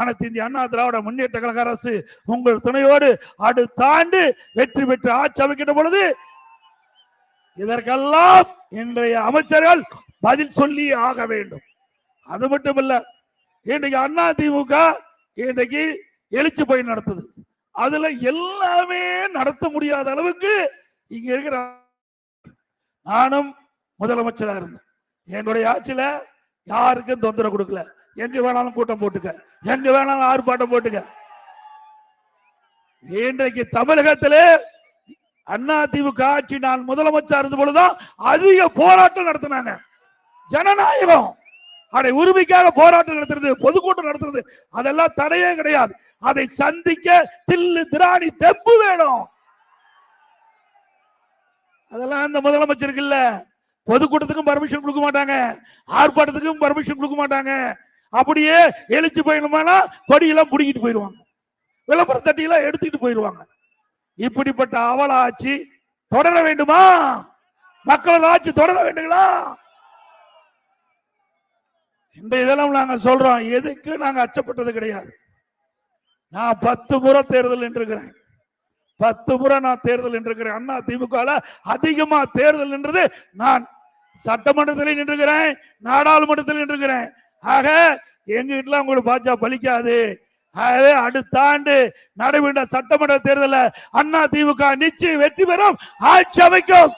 அனைத்து இந்திய அண்ணா திராவிட முன்னேற்ற கழக அரசு உங்கள் துணையோடு அடுத்த ஆண்டு வெற்றி பெற்று ஆட்சி அமைக்கின்ற பொழுது இதற்கெல்லாம் இன்றைய அமைச்சர்கள் பதில் சொல்லி ஆக வேண்டும். அது மட்டும் இல்ல இன்றைக்கு அண்ணா திமுக இன்றைக்கு எழுச்சி பயன் நடத்துது. அதுல எல்லாமே நடத்த முடியாத அளவுக்கு இங்க இருக்கிற நானும் முதலமைச்சராக இருந்தேன். என்னுடைய ஆட்சியில யாருக்கும் தொந்தரவு கொடுக்கல. எங்க வேணாலும் கூட்டம் போட்டுக்க. எங்க வேணாலும் ஆர்ப்பாட்டம் போட்டுக்க. இன்றைக்கு தமிழகத்திலே அண்ணா திமுக ஆட்சி நான் முதலமைச்சர் இருந்த பொழுதுதான் அதிக போராட்டம் நடத்தினாங்க. ஜனநாயகம். அதை உரிமைக்காக போராட்டம் நடத்துறது பொதுக்கூட்டம் நடத்துறது அதெல்லாம் தடையே கிடையாது. அதை சந்திக்க தில்லு திராணி தெப்பு வேணும். அதெல்லாம் அந்த முதலமைச்சருக்கு இல்ல. பொதுக்கூட்டத்துக்கும் பர்மிஷன் கொடுக்க மாட்டாங்க. ஆர்ப்பாட்டத்துக்கும் பர்மிஷன் கொடுக்க மாட்டாங்க. அப்படியே எழுச்சி பயணமானா கொடியெல்லாம் பிடிக்கிட்டு போயிடுவாங்க. விளம்பர தட்டியெல்லாம் எடுத்துக்கிட்டு போயிடுவாங்க. இப்படிப்பட்ட அவல ஆட்சி தொடர வேண்டுமா? மக்கள் ஆட்சி தொடர வேண்டுங்களா? இந்த இதெல்லாம் நாங்க சொல்றோம் எதுக்கு நாங்க அச்சப்பட்டது கிடையாது. நான் பத்து முறை தேர்தல் நின்றுக்கிறேன் பத்து முறை நான் தேர்தல் நின்றுக்கிறேன் அண்ணா திமுக அதிகமா தேர்தல் நின்றது நான் சட்டமன்றத்தில் நின்றுக்கிறேன் நாடாளுமன்றத்தில் நின்றுக்கிறேன் ஆக எங்க வீட்டுல உங்களுக்கு பாஜா பலிக்காது. ஆகவே அடுத்த ஆண்டு நடைபெற்ற சட்டமன்ற தேர்தலில் அண்ணா திமுக நிச்சயம் வெற்றி பெறும். ஆட்சி அமைக்கும்.